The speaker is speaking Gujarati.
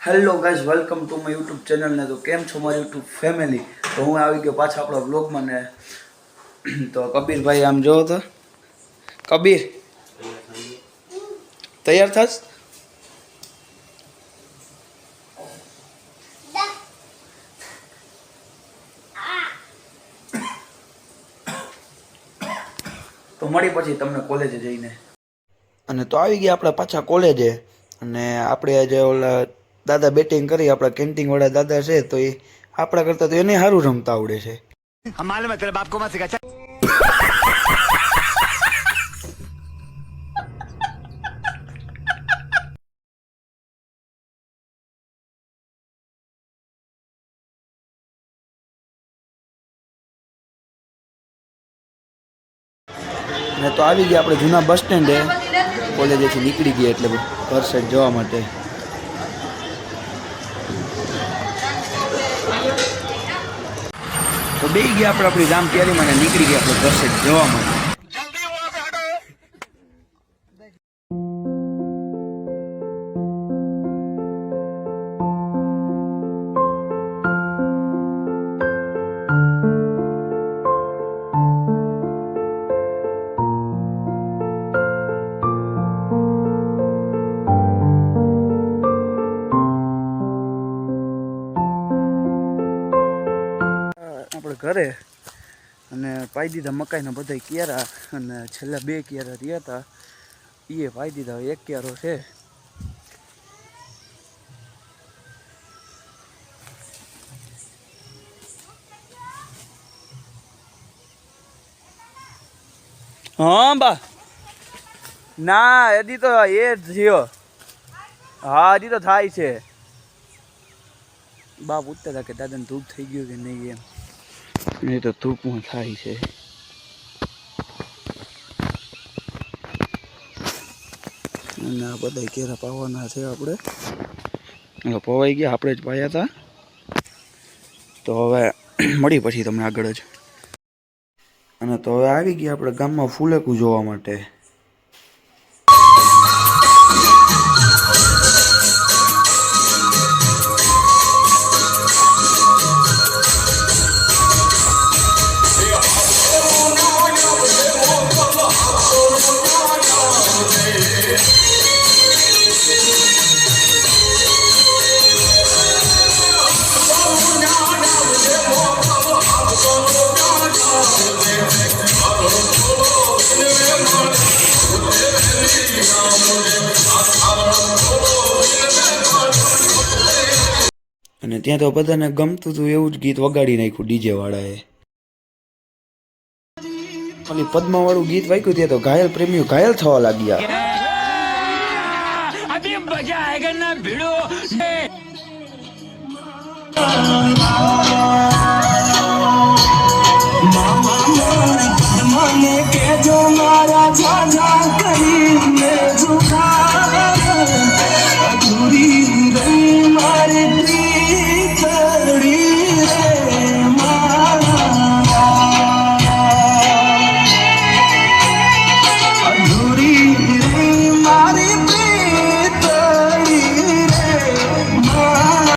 Hello guys welcome to my YouTube channel ને તો કેમ છો મારી યુટ્યુબ ફેમિલી તો હું આવી ગયો પાછા આપણા બ્લોગમાં ને તો કબીરભાઈ આમ જોવો તો. કબીર, તૈયાર થાશ? તો મળી પછી તમને કોલેજે જઈને. અને તો આવી ગયા આપણે પાછા કોલેજે અને આપણે જે ઓલા દાદા બેટિંગ કરી આપણા કેન્ટીન વાળા દાદા છે તો એ આપણા કરતા તો એને સારું રમતા આવડે છે. ને તો આવી ગયા આપણે જૂના બસ સ્ટેન્ડે. કોલેજેથી નીકળી ગયા એટલે ઘર જોવા માટે. તો બે ગયા આપણે આપણી રામ તૈયારીમાં અને નીકળી ગયા આપણે સાઈડ જવા માટે. ઘરે અને પાઈ દીધા મકાઈના બધા કેરા અને છેલ્લા બે કેરા રહ્યા હતા એ પાઈ દીધા એક કેરો છે. હા, બા. ના, હજી તો એ જ થયો. હા, હજી તો થાય છે. બા પૂછતા હતા કે દાદાને ધૂપ થઈ ગયું કે નહીં એમ. નહીં તો ધૂપમાં થાય છે. અને આ બધા કેરા પાવાના છે આપણે. પવાઈ ગયા, આપણે જ પાયા હતા તો હવે મળી પછી તમને આગળ જ. અને તો હવે આવી ગયા આપણે ગામમાં ફૂલેકું જોવા માટે. અને ત્યાં તો બધાને ગમતું હતું એવું જ ગીત વગાડી નાખ્યું ડીજે વાળાએ ઓલી પદ્મા વાળું ગીત વાગ્યું ત્યાં તો ઘાયલ પ્રેમીઓ ઘાયલ થવા લાગ્યા. મજા આયેગા ના ભીડો.